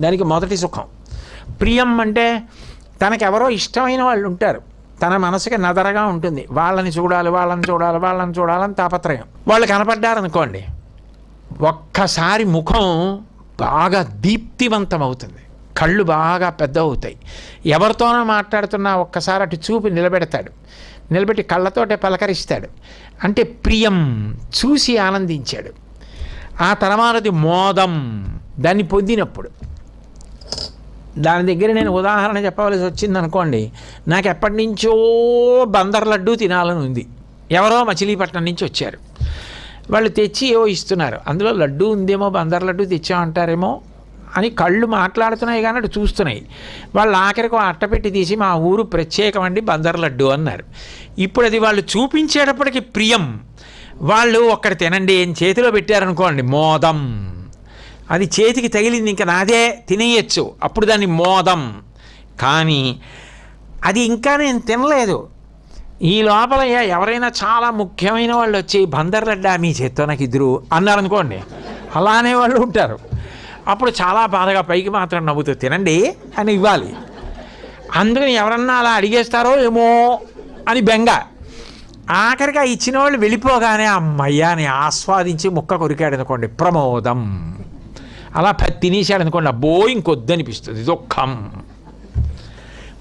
దానికి మొదటి సుఖం. ప్రియం అంటే తనకెవరో ఇష్టమైన వాళ్ళు ఉంటారు. తన మనసుకి నదరగా ఉంటుంది. వాళ్ళని చూడాలి వాళ్ళని చూడాలి వాళ్ళని చూడాలని తాపత్రయం. వాళ్ళు కనపడ్డారనుకోండి ఒక్కసారి ముఖం బాగా దీప్తివంతం అవుతుంది కళ్ళు బాగా పెద్ద అవుతాయి ఎవరితోనో మాట్లాడుతున్నా ఒక్కసారి అటు చూపి నిలబెడతాడు. నిలబెట్టి కళ్ళతోటే పలకరిస్తాడు. అంటే ప్రియం చూసి ఆనందించాడు. ఆ తర్వాతది మోదం దాన్ని పొందినప్పుడు దాని దగ్గర నేను ఉదాహరణ చెప్పవలసి వచ్చింది అనుకోండి నాకు ఎప్పటి నుంచో బందర్ లడ్డు తినాలని ఉంది. ఎవరో మచిలీపట్నం నుంచి వచ్చారు. వాళ్ళు తెచ్చి ఏవో ఇస్తున్నారు. అందులో లడ్డు ఉందేమో బందర్ లడ్డు తెచ్చామంటారేమో అని కళ్ళు మాట్లాడుతున్నాయి కానీ అటు చూస్తున్నాయి. వాళ్ళు ఆఖరికి అట్టపెట్టి తీసి మా ఊరు ప్రత్యేకమండి బందర్ లడ్డు అన్నారు. ఇప్పుడు అది వాళ్ళు చూపించేటప్పటికి ప్రియం. వాళ్ళు ఒక్కడ తినండి ఏం చేతిలో పెట్టారనుకోండి మోదం. అది చేతికి తగిలింది ఇంకా నాదే తినేయచ్చు. అప్పుడు దాన్ని మోదం. కానీ అది ఇంకా నేను తినలేదు. ఈ లోపల ఎవరైనా చాలా ముఖ్యమైన వాళ్ళు వచ్చి బందర్ లడ్డా మీ చేత్తో నాకు ఇద్దరు అన్నారనుకోండి. అలానే వాళ్ళు ఉంటారు. అప్పుడు చాలా బాధగా పైకి మాత్రం నవ్వుతూ తినండి అని ఇవ్వాలి. అందుకని ఎవరన్నా అలా అడిగేస్తారో ఏమో అని బెంగ. ఆఖరిగా ఇచ్చిన వాళ్ళు వెళ్ళిపోగానే అమ్మయ్యాని ఆస్వాదించి ముక్క కొరికాడు అనుకోండి ప్రమోదం. అలా ప- తినేశాడు అనుకోండి అబ్బో ఇంకొద్దనిపిస్తుంది. దుఃఖం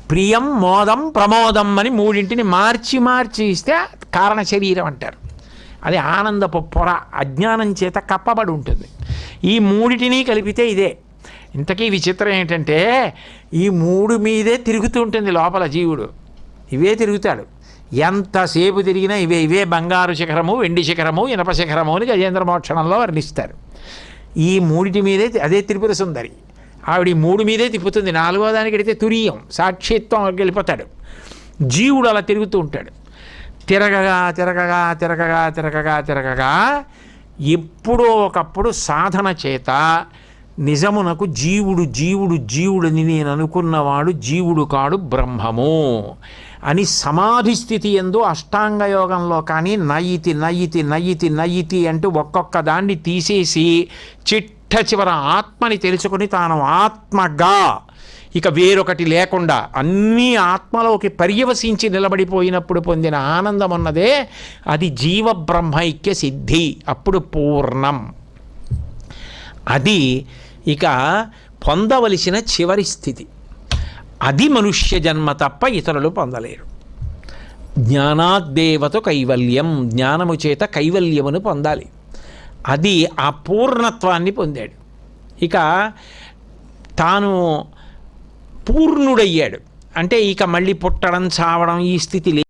ప్రియం మోదం ప్రమోదం అని మూడింటిని మార్చి మార్చి ఇస్తే కారణ శరీరం అంటారు. అది ఆనందపు పొర అజ్ఞానం చేత కప్పబడి ఉంటుంది. ఈ మూడిటిని కలిపితే ఇదే. ఇంతకీ విచిత్రం ఏంటంటే ఈ మూడు మీదే తిరుగుతూ ఉంటుంది లోపల జీవుడు. ఇవే తిరుగుతాడు. ఎంతసేపు తిరిగినా ఇవే ఇవే బంగారు శిఖరము వెండి శిఖరము ఇనప శిఖరము అని గజేంద్ర మోక్షణంలో వర్ణిస్తారు. ఈ మూడిటి మీదే అదే త్రిపుర సుందరి. ఆవిడ ఈ మూడు మీదే తిప్పుతుంది. నాలుగో దానికి అడిగితే తురియం సాక్షిత్వం వెళ్ళిపోతాడు. జీవుడు అలా తిరుగుతూ ఉంటాడు. తిరగగా తిరగగా తిరగగా తిరగగా తిరగగా ఎప్పుడో ఒకప్పుడు సాధన చేత నిజమునకు జీవుడు జీవుడు జీవుడని నేను అనుకున్నవాడు జీవుడు కాడు బ్రహ్మము అని సమాధి స్థితి ఎందు అష్టాంగ యోగంలో కానీ నయితి నయితి నయితి నయితి అంటూ ఒక్కొక్క దాన్ని తీసేసి చిట్ట చివర ఆత్మని తెలుసుకుని తాను ఆత్మగా. ఇక వేరొకటి లేకుండా అన్నీ ఆత్మలోకి పర్యవసించి నిలబడిపోయినప్పుడు పొందిన ఆనందం ఉన్నదే అది జీవ బ్రహ్మైక్య సిద్ధి. అప్పుడు పూర్ణం. అది ఇక పొందవలసిన చివరి స్థితి. అది మనుష్య జన్మ తప్ప ఇతరులు పొందలేరు. జ్ఞానాద్దేవత కైవల్యం జ్ఞానము చేత కైవల్యమును పొందాలి. అది ఆ పూర్ణత్వాన్ని పొందాడు. ఇక తాను పూర్ణుడయ్యాడు. అంటే ఇక మళ్ళీ పుట్టడం చావడం ఈ స్థితి